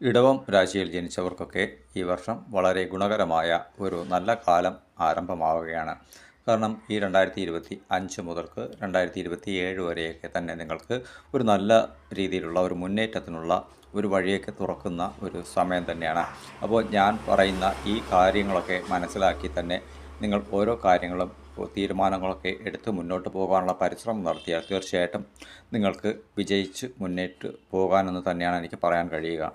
ഇടവം രാശിയിൽ ജനിച്ചവർക്കൊക്കെ ഈ വർഷം വളരെ ഗുണകരമായ ഒരു നല്ല കാലം ആരംഭമാവുകയാണ്. കാരണം ഈ രണ്ടായിരത്തി ഇരുപത്തി അഞ്ച് മുതൽക്ക് രണ്ടായിരത്തി ഇരുപത്തി ഏഴ് വരെയൊക്കെ തന്നെ നിങ്ങൾക്ക് ഒരു നല്ല രീതിയിലുള്ള ഒരു മുന്നേറ്റത്തിനുള്ള ഒരു വഴിയൊക്കെ തുറക്കുന്ന ഒരു സമയം തന്നെയാണ്. അപ്പോൾ ഞാൻ പറയുന്ന ഈ കാര്യങ്ങളൊക്കെ മനസ്സിലാക്കി തന്നെ നിങ്ങൾ ഓരോ കാര്യങ്ങളും തീരുമാനങ്ങളൊക്കെ എടുത്ത് മുന്നോട്ട് പോകാനുള്ള പരിശ്രമം നടത്തിയാൽ തീർച്ചയായിട്ടും നിങ്ങൾക്ക് വിജയിച്ച് മുന്നേറ്റ് പോകാനെന്ന് തന്നെയാണ് എനിക്ക് പറയാൻ കഴിയുക.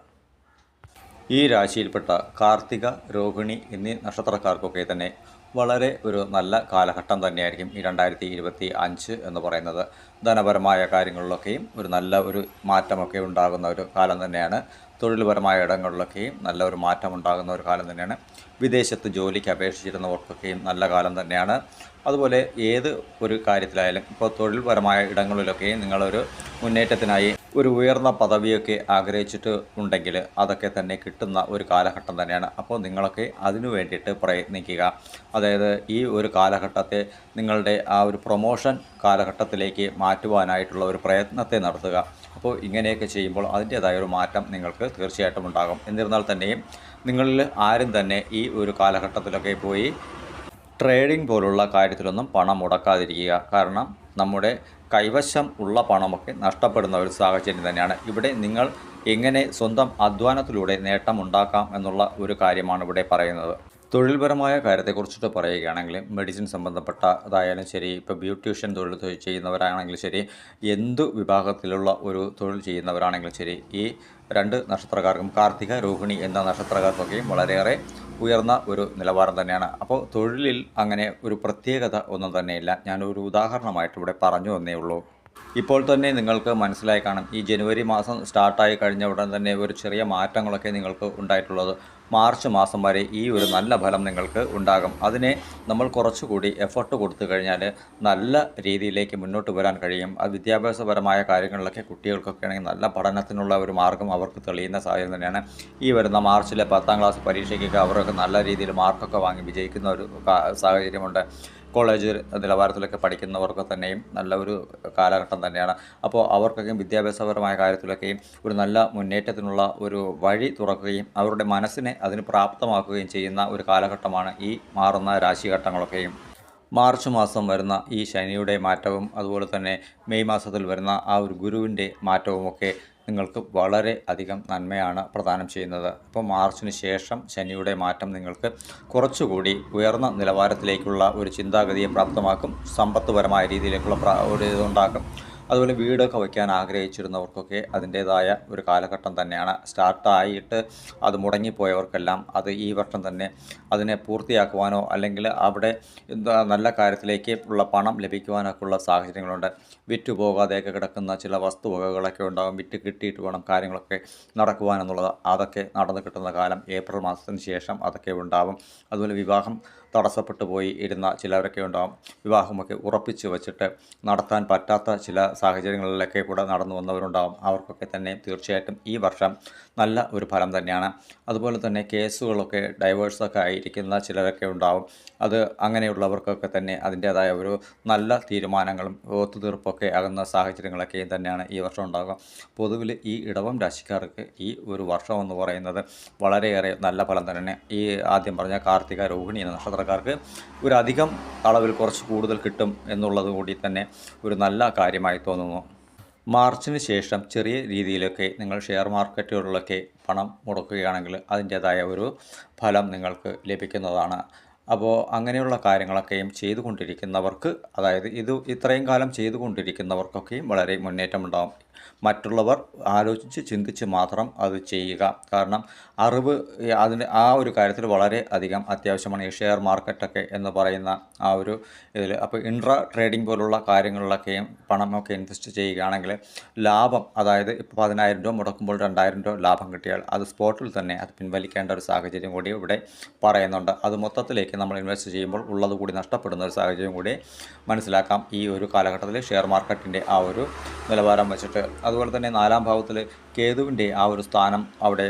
ഈ രാശിയിൽപ്പെട്ട കാർത്തിക രോഹിണി എന്നീ നക്ഷത്രക്കാർക്കൊക്കെ തന്നെ വളരെ ഒരു നല്ല കാലഘട്ടം തന്നെയായിരിക്കും ഈ രണ്ടായിരത്തി ഇരുപത്തി അഞ്ച് എന്ന് പറയുന്നത്. ധനപരമായ കാര്യങ്ങളിലൊക്കെയും ഒരു നല്ല ഒരു മാറ്റമൊക്കെ ഉണ്ടാകുന്ന ഒരു കാലം തന്നെയാണ്. തൊഴിൽപരമായ ഇടങ്ങളിലൊക്കെയും നല്ല ഒരു മാറ്റം ഉണ്ടാകുന്ന ഒരു കാലം തന്നെയാണ്. വിദേശത്ത് ജോലിക്ക് അപേക്ഷിച്ചിരുന്നവർക്കൊക്കെയും നല്ല കാലം തന്നെയാണ്. അതുപോലെ ഏത് ഒരു കാര്യത്തിലായാലും ഇപ്പോൾ തൊഴിൽപരമായ ഇടങ്ങളിലൊക്കെയും നിങ്ങളൊരു മുന്നേറ്റത്തിനായി ഒരു ഉയർന്ന പദവിയൊക്കെ ആഗ്രഹിച്ചിട്ട് ഉണ്ടെങ്കിൽ അതൊക്കെ തന്നെ കിട്ടുന്ന ഒരു കാലഘട്ടം തന്നെയാണ്. അപ്പോൾ നിങ്ങളൊക്കെ അതിനു വേണ്ടിയിട്ട് പ്രയത്നിക്കുക. അതായത് ഈ ഒരു കാലഘട്ടത്തെ നിങ്ങളുടെ ആ ഒരു പ്രൊമോഷൻ കാലഘട്ടത്തിലേക്ക് മാറ്റുവാനായിട്ടുള്ള ഒരു പ്രയത്നത്തെ നടത്തുക. അപ്പോൾ ഇങ്ങനെയൊക്കെ ചെയ്യുമ്പോൾ അതിന്റേതായ ഒരു മാറ്റം നിങ്ങൾക്ക് തീർച്ചയായിട്ടും ഉണ്ടാകും. എന്നിരുന്നാൽ തന്നെയും നിങ്ങളിൽ ആരും തന്നെ ഈ ഒരു കാലഘട്ടത്തിലൊക്കെ പോയി ട്രേഡിംഗ് പോലുള്ള കാര്യത്തിലൊന്നും പണം മുടക്കാതിരിക്കുക. കാരണം നമ്മുടെ കൈവശം ഉള്ള പണമൊക്കെ നഷ്ടപ്പെടുന്ന ഒരു സാഹചര്യം തന്നെയാണ്. ഇവിടെ നിങ്ങൾ എങ്ങനെ സ്വന്തം അധ്വാനത്തിലൂടെ നേട്ടമുണ്ടാക്കാം എന്നുള്ള ഒരു കാര്യമാണ് ഇവിടെ പറയുന്നത്. തൊഴിൽപരമായ കാര്യത്തെക്കുറിച്ചിട്ട് പറയുകയാണെങ്കിൽ മെഡിസിൻ സംബന്ധപ്പെട്ട അതായാലും ശരി ഇപ്പോൾ ബ്യൂട്ടീഷ്യൻ തൊഴിൽ ചെയ്യുന്നവരാണെങ്കിലും ശരി എന്തു വിഭാഗത്തിലുള്ള ഒരു തൊഴിൽ ചെയ്യുന്നവരാണെങ്കിലും ശരി ഈ രണ്ട് നക്ഷത്രക്കാർക്കും കാർത്തിക രോഹിണി എന്ന നക്ഷത്രക്കാർക്കൊക്കെയും വളരെയേറെ ഉയർന്ന ഒരു നിലവാരം തന്നെയാണ്. അപ്പോൾ തൊഴിലിൽ അങ്ങനെ ഒരു പ്രത്യേകത ഒന്നും തന്നെയില്ല. ഞാനൊരു ഉദാഹരണമായിട്ട് ഇവിടെ പറഞ്ഞു തന്നേ ഉള്ളൂ. ഇപ്പോൾ തന്നെ നിങ്ങൾക്ക് മനസ്സിലായി കാണാം. ഈ ജനുവരി മാസം സ്റ്റാർട്ടായി കഴിഞ്ഞ ഉടൻ തന്നെ ഒരു ചെറിയ മാറ്റങ്ങളൊക്കെ നിങ്ങൾക്ക് ഉണ്ടായിട്ടുള്ളത്. മാർച്ച് മാസം വരെ ഈ ഒരു നല്ല ഫലം നിങ്ങൾക്ക് ഉണ്ടാകും. അതിനെ നമ്മൾ കുറച്ചുകൂടി എഫർട്ട് കൊടുത്തു കഴിഞ്ഞാൽ നല്ല രീതിയിലേക്ക് മുന്നോട്ട് വരാൻ കഴിയും. അത് വിദ്യാഭ്യാസപരമായ കാര്യങ്ങളിലൊക്കെ കുട്ടികൾക്കൊക്കെ ആണെങ്കിൽ നല്ല പഠനത്തിനുള്ള ഒരു മാർഗം അവർക്ക് തെളിയുന്ന സാഹചര്യം തന്നെയാണ്. ഈ വരുന്ന മാർച്ചിലെ പത്താം ക്ലാസ് പരീക്ഷയ്ക്കൊക്കെ അവരൊക്കെ നല്ല രീതിയിൽ മാർക്കൊക്കെ വാങ്ങി വിജയിക്കുന്ന ഒരു സാഹചര്യമുണ്ട്. കോളേജ് നിലവാരത്തിലൊക്കെ പഠിക്കുന്നവർക്ക് തന്നെയും നല്ല ഒരു കാലഘട്ടം തന്നെയാണ്. അപ്പോൾ അവർക്കൊക്കെയും വിദ്യാഭ്യാസപരമായ കാര്യത്തിലൊക്കെയും ഒരു നല്ല മുന്നേറ്റത്തിനുള്ള ഒരു വഴി തുറക്കുകയും അവരുടെ മനസ്സിനെ അതിന് പ്രാപ്തമാക്കുകയും ചെയ്യുന്ന ഒരു കാലഘട്ടമാണ് ഈ മാറുന്ന രാശിഘട്ടങ്ങളൊക്കെയും. മാർച്ച് മാസം വരുന്ന ഈ ശനിയുടെ മാറ്റവും അതുപോലെ തന്നെ മെയ് മാസത്തിൽ വരുന്ന ആ ഒരു ഗുരുവിന്റെ മാറ്റവുമൊക്കെ നിങ്ങൾക്ക് വളരെ അധികം നന്മയാണ് പ്രദാനം ചെയ്യുന്നത്. അപ്പോൾ മാർച്ചിന് ശേഷം ശനിയുടെ മാറ്റം നിങ്ങൾക്ക് കുറച്ചുകൂടി ഉയർന്ന നിലവാരത്തിലേക്കുള്ള ഒരു ചിന്താഗതിയെ പ്രാപ്തമാക്കും. സമ്പത്തുപരമായ രീതിയിലേക്കുള്ള ഒരു ഇതുണ്ടാക്കും. അതുപോലെ വീടൊക്കെ വയ്ക്കാൻ ആഗ്രഹിച്ചിരുന്നവർക്കൊക്കെ അതിന്റേതായ ഒരു കാലഘട്ടം തന്നെയാണ്. സ്റ്റാർട്ടായിട്ട് അത് മുടങ്ങിപ്പോയവർക്കെല്ലാം അത് ഈ വർഷം തന്നെ അതിനെ പൂർത്തിയാക്കുവാനോ അല്ലെങ്കിൽ അവിടെ നല്ല കാര്യത്തിലേക്ക് ഉള്ള പണം ലഭിക്കുവാനൊക്കെ ഉള്ള സാഹചര്യങ്ങളുണ്ട്. വിറ്റുപോകാതെയൊക്കെ കിടക്കുന്ന ചില വസ്തുവകകളൊക്കെ ഉണ്ടാകും വിറ്റ് കിട്ടിയിട്ട് വേണം കാര്യങ്ങളൊക്കെ നടക്കുവാനെന്നുള്ളത് അതൊക്കെ നടന്നു കിട്ടുന്ന കാലം ഏപ്രിൽ മാസത്തിന് ശേഷം അതൊക്കെ ഉണ്ടാവും. അതുപോലെ വിവാഹം തടസ്സപ്പെട്ടു പോയി ഇരുന്ന ചിലവരൊക്കെ ഉണ്ടാവും. വിവാഹമൊക്കെ ഉറപ്പിച്ച് വെച്ചിട്ട് നടത്താൻ പറ്റാത്ത ചില സാഹചര്യങ്ങളിലൊക്കെ കൂടെ നടന്നു വന്നവരുണ്ടാവും. അവർക്കൊക്കെ തന്നെ തീർച്ചയായിട്ടും ഈ വർഷം നല്ല ഒരു ഫലം തന്നെയാണ്. അതുപോലെ തന്നെ കേസുകളൊക്കെ ഡൈവേഴ്സൊക്കെ ആയിരിക്കുന്ന ചിലരൊക്കെ ഉണ്ടാവും. അത് അങ്ങനെയുള്ളവർക്കൊക്കെ തന്നെ അതിന്റേതായ ഒരു നല്ല തീരുമാനങ്ങളും ഒത്തുതീർപ്പൊക്കെ ആകുന്ന സാഹചര്യങ്ങളൊക്കെയും തന്നെയാണ് ഈ വർഷം ഉണ്ടാകുക പൊതുവിൽ ഈ ഇടവം രാശിക്കാർക്ക് ഈ ഒരു വർഷം എന്ന് പറയുന്നത് വളരെയേറെ നല്ല ഫലം തന്നെ ഈ ആദ്യം പറഞ്ഞ കാർത്തിക രോഹിണി എന്ന നക്ഷത്രക്കാർക്ക് ഒരു അധികം അളവിൽ കുറച്ച് കൂടുതൽ കിട്ടും എന്നുള്ളത് കൂടി തന്നെ ഒരു നല്ല കാര്യമായി തോന്നുന്നു. മാർച്ചിന് ശേഷം ചെറിയ രീതിയിലൊക്കെ നിങ്ങൾ ഷെയർ മാർക്കറ്റുകളിലൊക്കെ പണം മുടക്കുകയാണെങ്കിൽ അതിന്റേതായ ഒരു ഫലം നിങ്ങൾക്ക് ലഭിക്കുന്നതാണ്. അപ്പോൾ അങ്ങനെയുള്ള കാര്യങ്ങളൊക്കെയും ചെയ്തുകൊണ്ടിരിക്കുന്നവർക്ക് അതായത് ഇത് ഇത്രയും കാലം ചെയ്തുകൊണ്ടിരിക്കുന്നവർക്കൊക്കെയും വളരെ മുന്നേറ്റമുണ്ടാകും മറ്റുള്ളവർ ആലോചിച്ച് ചിന്തിച്ച് മാത്രം അത് ചെയ്യുക. കാരണം അറിവ് അതിന് ആ ഒരു കാര്യത്തിൽ വളരെ അധികം അത്യാവശ്യമാണ്. ഈ ഷെയർ മാർക്കറ്റൊക്കെ എന്ന് പറയുന്ന ആ ഒരു ഇതിൽ അപ്പോൾ ഇൻട്രാ ട്രേഡിംഗ് പോലുള്ള കാര്യങ്ങളിലൊക്കെയും പണമൊക്കെ ഇൻവെസ്റ്റ് ചെയ്യുകയാണെങ്കിൽ ലാഭം അതായത് ഇപ്പോൾ പതിനായിരം രൂപ മുടക്കുമ്പോൾ രണ്ടായിരം രൂപ ലാഭം കിട്ടിയാൽ അത് സ്പോട്ടിൽ തന്നെ അത് പിൻവലിക്കേണ്ട ഒരു സാഹചര്യം കൂടി ഇവിടെ പറയുന്നുണ്ട്. അത് മൊത്തത്തിലേക്ക് നമ്മൾ ഇൻവെസ്റ്റ് ചെയ്യുമ്പോൾ ഉള്ളത് കൂടി നഷ്ടപ്പെടുന്ന ഒരു സാഹചര്യം കൂടി മനസ്സിലാക്കാം. ഈ ഒരു കാലഘട്ടത്തിൽ ഷെയർ മാർക്കറ്റിന്റെ ആ ഒരു നിലവാരം വെച്ചിട്ട് അതുപോലെ തന്നെ നാലാം ഭാവത്തിൽ കേതുവിന്റെ ആ ഒരു സ്ഥാനം അവിടെ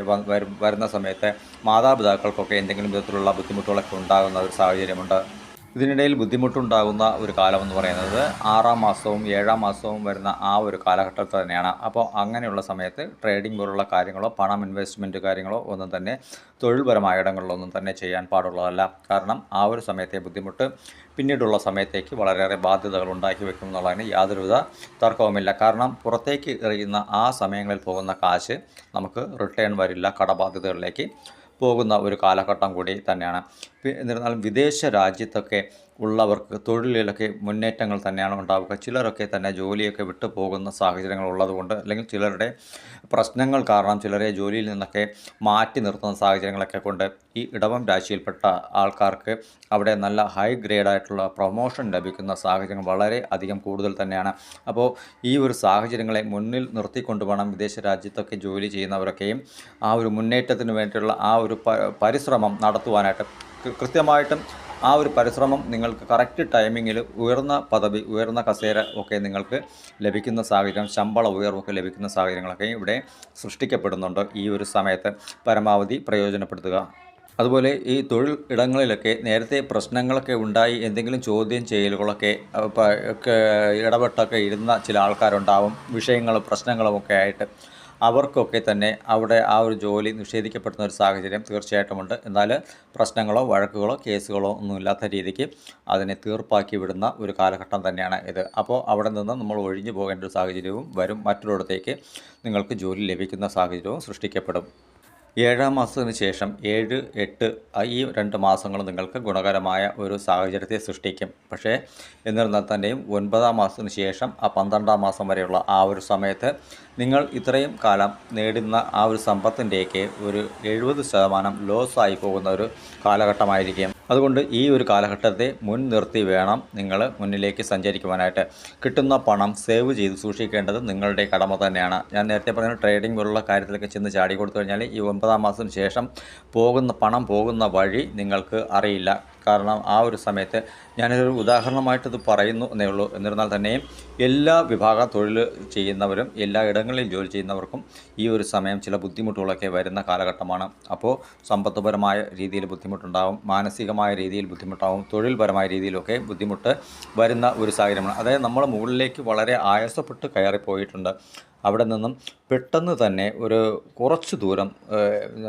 വരുന്ന സമയത്ത് മാതാപിതാക്കൾക്കൊക്കെ എന്തെങ്കിലും വിധത്തിലുള്ള ബുദ്ധിമുട്ടുകളൊക്കെ ഉണ്ടാകുന്ന ഒരു സാഹചര്യമുണ്ട്. ഇതിനിടയിൽ ബുദ്ധിമുട്ടുണ്ടാകുന്ന ഒരു കാലമെന്ന് പറയുന്നത് ആറാം മാസവും ഏഴാം മാസവും വരുന്ന ആ ഒരു കാലഘട്ടത്തിൽ തന്നെയാണ്. അപ്പോൾ അങ്ങനെയുള്ള സമയത്ത് ട്രേഡിംഗ് പോലുള്ള കാര്യങ്ങളോ പണം ഇൻവെസ്റ്റ്മെന്റ് കാര്യങ്ങളോ ഒന്നും തന്നെ തൊഴിൽപരമായ ഇടങ്ങളിലൊന്നും തന്നെ ചെയ്യാൻ പാടുള്ളതല്ല. കാരണം ആ ഒരു സമയത്തെ ബുദ്ധിമുട്ട് പിന്നീടുള്ള സമയത്തേക്ക് വളരെയേറെ ബാധ്യതകൾ ഉണ്ടാക്കി വെക്കും എന്നുള്ളതിന് യാതൊരുവിധ തർക്കവുമില്ല. കാരണം പുറത്തേക്ക് എറിയുന്ന ആ സമയങ്ങളിൽ പോകുന്ന കാശ് നമുക്ക് റിട്ടേൺ വരില്ല കടബാധ്യതകളിലേക്ക്. പോകുന്ന ഒരു കാലഘട്ടം കൂടി തന്നെയാണ്. എന്നിരുന്നാലും വിദേശ രാജ്യത്തൊക്കെ ഉള്ളവർക്ക് തൊഴിലിലൊക്കെ മുന്നേറ്റങ്ങൾ തന്നെയാണ് ഉണ്ടാവുക. ചിലരൊക്കെ തന്നെ ജോലിയൊക്കെ വിട്ടു പോകുന്ന സാഹചര്യങ്ങൾ ഉള്ളതുകൊണ്ട് അല്ലെങ്കിൽ ചിലരുടെ പ്രശ്നങ്ങൾ കാരണം ചിലരെ ജോലിയിൽ നിന്നൊക്കെ മാറ്റി നിർത്തുന്ന സാഹചര്യങ്ങളൊക്കെ കൊണ്ട് ഈ ഇടവം രാശിയിൽപ്പെട്ട ആൾക്കാർക്ക് അവിടെ നല്ല ഹൈ ഗ്രേഡായിട്ടുള്ള പ്രൊമോഷൻ ലഭിക്കുന്ന സാഹചര്യങ്ങൾ വളരെ അധികം കൂടുതൽ തന്നെയാണ്. അപ്പോൾ ഈ ഒരു സാഹചര്യങ്ങളെ മുന്നിൽ നിർത്തിക്കൊണ്ട് വേണം വിദേശ രാജ്യത്തൊക്കെ ജോലി ചെയ്യുന്നവരൊക്കെയും ആ ഒരു മുന്നേറ്റത്തിന് വേണ്ടിയുള്ള ആ ഒരു പരിശ്രമം നടത്തുവാനായിട്ട്. കൃത്യമായിട്ടും ആ ഒരു പരിശ്രമം നിങ്ങൾക്ക് കറക്റ്റ് ടൈമിങ്ങിൽ ഉയർന്ന പദവി ഉയർന്ന കസേര ഒക്കെ നിങ്ങൾക്ക് ലഭിക്കുന്ന സാഹചര്യം ശമ്പള ഉയർവൊക്കെ ലഭിക്കുന്ന സാഹചര്യങ്ങളൊക്കെ ഇവിടെ സൃഷ്ടിക്കപ്പെടുന്നുണ്ട് ഈ ഒരു സമയത്ത്. പരമാവധി പ്രയോജനപ്പെടുത്തുക. അതുപോലെ ഈ തൊഴിൽ ഇടങ്ങളിലൊക്കെ നേരത്തെ പ്രശ്നങ്ങളൊക്കെ ഉണ്ടായി എന്തെങ്കിലും ചോദ്യം ചെയ്യലുകളൊക്കെ ഇടപെട്ടൊക്കെ ഇരുന്ന ചില ആൾക്കാരുണ്ടാവും. വിഷയങ്ങളും പ്രശ്നങ്ങളും ഒക്കെ ആയിട്ട് അവർക്കൊക്കെ തന്നെ അവിടെ ആ ഒരു ജോലി നിഷേധിക്കപ്പെടുന്ന ഒരു സാഹചര്യം തീർച്ചയായിട്ടുമുണ്ട്. എന്നാൽ പ്രശ്നങ്ങളോ വഴക്കുകളോ കേസുകളോ ഒന്നുമില്ലാത്ത രീതിക്ക് അതിനെ തീർപ്പാക്കി വിടുന്ന ഒരു കാലഘട്ടം തന്നെയാണ് ഇത്. അപ്പോൾ അവിടെ നിന്ന് നമ്മൾ ഒഴിഞ്ഞു പോകേണ്ട ഒരു സാഹചര്യവും വരും. മറ്റൊരിടത്തേക്ക് നിങ്ങൾക്ക് ജോലി ലഭിക്കുന്ന സാഹചര്യവും സൃഷ്ടിക്കപ്പെടും. ഏഴാം മാസത്തിന് ശേഷം ഏഴ് എട്ട് ഈ രണ്ട് മാസങ്ങൾ നിങ്ങൾക്ക് ഗുണകരമായ ഒരു സാഹചര്യത്തെ സൃഷ്ടിക്കും. പക്ഷേ എന്നിരുന്നാൽ തന്നെയും ഒൻപതാം മാസത്തിന് ശേഷം ആ പന്ത്രണ്ടാം മാസം വരെയുള്ള ആ ഒരു സമയത്ത് നിങ്ങൾ ഇത്രയും കാലം നേടുന്ന ആ ഒരു സമ്പത്തിന്റെയൊക്കെ ഒരു എഴുപത് ശതമാനം ലോസ് ആയി പോകുന്ന ഒരു കാലഘട്ടമായിരിക്കും. അതുകൊണ്ട് ഈ ഒരു കാലഘട്ടത്തെ മുൻ നിർത്തി വേണം നിങ്ങൾ മുന്നിലേക്ക് സഞ്ചരിക്കുവാനായിട്ട്. കിട്ടുന്ന പണം സേവ് ചെയ്ത് സൂക്ഷിക്കേണ്ടത് നിങ്ങളുടെ കടമ തന്നെയാണ്. ഞാൻ നേരത്തെ പറഞ്ഞ ട്രേഡിംഗ് പോലുള്ള കാര്യത്തിലൊക്കെ ചെന്ന് ചാടി കൊടുത്തു കഴിഞ്ഞാൽ ഈ ഒമ്പതാം മാസത്തിന് ശേഷം പോകുന്ന പണം പോകുന്ന വഴി നിങ്ങൾക്ക് അറിയില്ല. കാരണം ആ ഒരു സമയത്ത് ഞാനൊരു ഉദാഹരണമായിട്ടത് പറയുന്നു എന്നേ ഉള്ളൂ. എന്നിരുന്നാൽ തന്നെയും എല്ലാ വിഭാഗ തൊഴിൽ ചെയ്യുന്നവരും എല്ലാ ഇടങ്ങളിൽ ജോലി ചെയ്യുന്നവർക്കും ഈ ഒരു സമയം ചില ബുദ്ധിമുട്ടുകളൊക്കെ വരുന്ന കാലഘട്ടമാണ്. അപ്പോൾ സമ്പത്തുപരമായ രീതിയിൽ ബുദ്ധിമുട്ടുണ്ടാവും മാനസികമായ രീതിയിൽ ബുദ്ധിമുട്ടാവും തൊഴിൽപരമായ രീതിയിലൊക്കെ ബുദ്ധിമുട്ട് വരുന്ന ഒരു സാഹചര്യമാണ്. അതായത് നമ്മൾ മുകളിലേക്ക് വളരെ ആയാസപ്പെട്ട് കയറിപ്പോയിട്ടുണ്ട്. അവിടെ നിന്നും പെട്ടെന്ന് തന്നെ ഒരു കുറച്ച് ദൂരം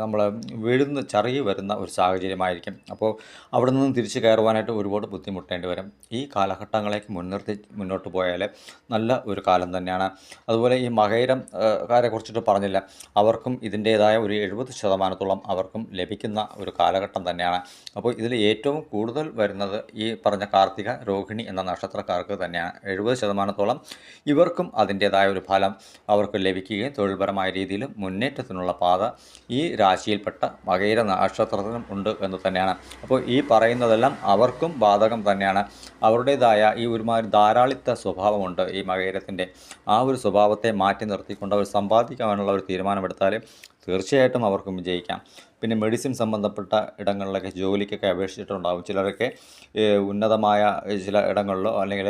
നമ്മൾ വീഴുന്ന ചറുകി വരുന്ന ഒരു സാഹചര്യമായിരിക്കും. അപ്പോൾ അവിടെ നിന്നും തിരിച്ച് കയറുവാനായിട്ട് ഒരുപാട് ബുദ്ധിമുട്ടേണ്ടി വരും. ഈ കാലഘട്ടങ്ങളേക്ക് മുൻനിർത്തി മുന്നോട്ട് പോയാൽ നല്ല ഒരു കാലം തന്നെയാണ്. അതുപോലെ ഈ മകയിരം കാരെ കുറിച്ചിട്ട് പറഞ്ഞില്ല. അവർക്കും ഇതിന്റേതായ ഒരു എഴുപത് ശതമാനത്തോളം അവർക്കും ലഭിക്കുന്ന ഒരു കാലഘട്ടം തന്നെയാണ്. അപ്പോൾ ഇതിൽ ഏറ്റവും കൂടുതൽ വരുന്നത് ഈ പറഞ്ഞ കാർത്തിക രോഹിണി എന്ന നക്ഷത്രക്കാർക്ക് തന്നെയാണ്. എഴുപത് ശതമാനത്തോളം ഇവർക്കും അതിന്റേതായ ഒരു ഫലം. അവർക്ക് ലഭിക്കുകയും തൊഴിൽപരമായ രീതിയിലും മുന്നേറ്റത്തിനുള്ള പാത ഈ രാശിയിൽപ്പെട്ട മകയിര നക്ഷത്രത്തിനും ഉണ്ട് എന്ന് തന്നെയാണ്. അപ്പോൾ ഈ പറയുന്നതെല്ലാം അവർക്കും ബാധകം തന്നെയാണ്. അവരുടേതായ ഈ ഒരുമാതിരി ധാരാളിത്ത സ്വഭാവമുണ്ട് ഈ മകയിരത്തിന്റെ ആ ഒരു സ്വഭാവത്തെ മാറ്റി നിർത്തിക്കൊണ്ട് അവർ സമ്പാദിക്കാനുള്ള ഒരു തീരുമാനമെടുത്താൽ തീർച്ചയായിട്ടും അവർക്കും വിജയിക്കാം. പിന്നെ മെഡിസിൻ സംബന്ധപ്പെട്ട ഇടങ്ങളിലൊക്കെ ജോലിക്കൊക്കെ അപേക്ഷിച്ചിട്ടുണ്ടാകും ചിലരൊക്കെ ഉന്നതമായ ചില ഇടങ്ങളിലോ അല്ലെങ്കിൽ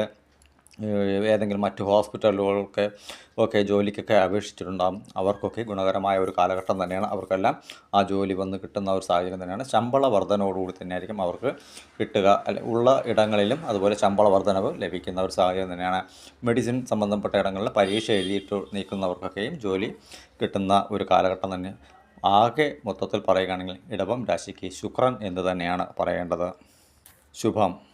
ഏതെങ്കിലും മറ്റ് ഹോസ്പിറ്റലുകൾക്ക് ഒക്കെ ജോലിക്കൊക്കെ അപേക്ഷിച്ചിട്ടുണ്ടാകും അവർക്കൊക്കെ ഗുണകരമായ ഒരു കാലഘട്ടം തന്നെയാണ്. അവർക്കെല്ലാം ആ ജോലി വന്ന് കിട്ടുന്ന ഒരു സാഹചര്യം തന്നെയാണ്. ശമ്പള വർധനയോടുകൂടി തന്നെയായിരിക്കും അവർക്ക് കിട്ടുക. ഉള്ള ഇടങ്ങളിലും അതുപോലെ ശമ്പള വർധനവ് ലഭിക്കുന്ന ഒരു സാഹചര്യം തന്നെയാണ്. മെഡിസിൻ സംബന്ധപ്പെട്ട ഇടങ്ങളിൽ പരീക്ഷ എഴുതിയിട്ട് നീക്കുന്നവർക്കൊക്കെയും ജോലി കിട്ടുന്ന ഒരു കാലഘട്ടം തന്നെ. ആകെ മൊത്തത്തിൽ പറയുകയാണെങ്കിൽ ഇടവം രാശിക്ക് ശുക്രൻ എന്ന് തന്നെയാണ് പറയേണ്ടത്. ശുഭം.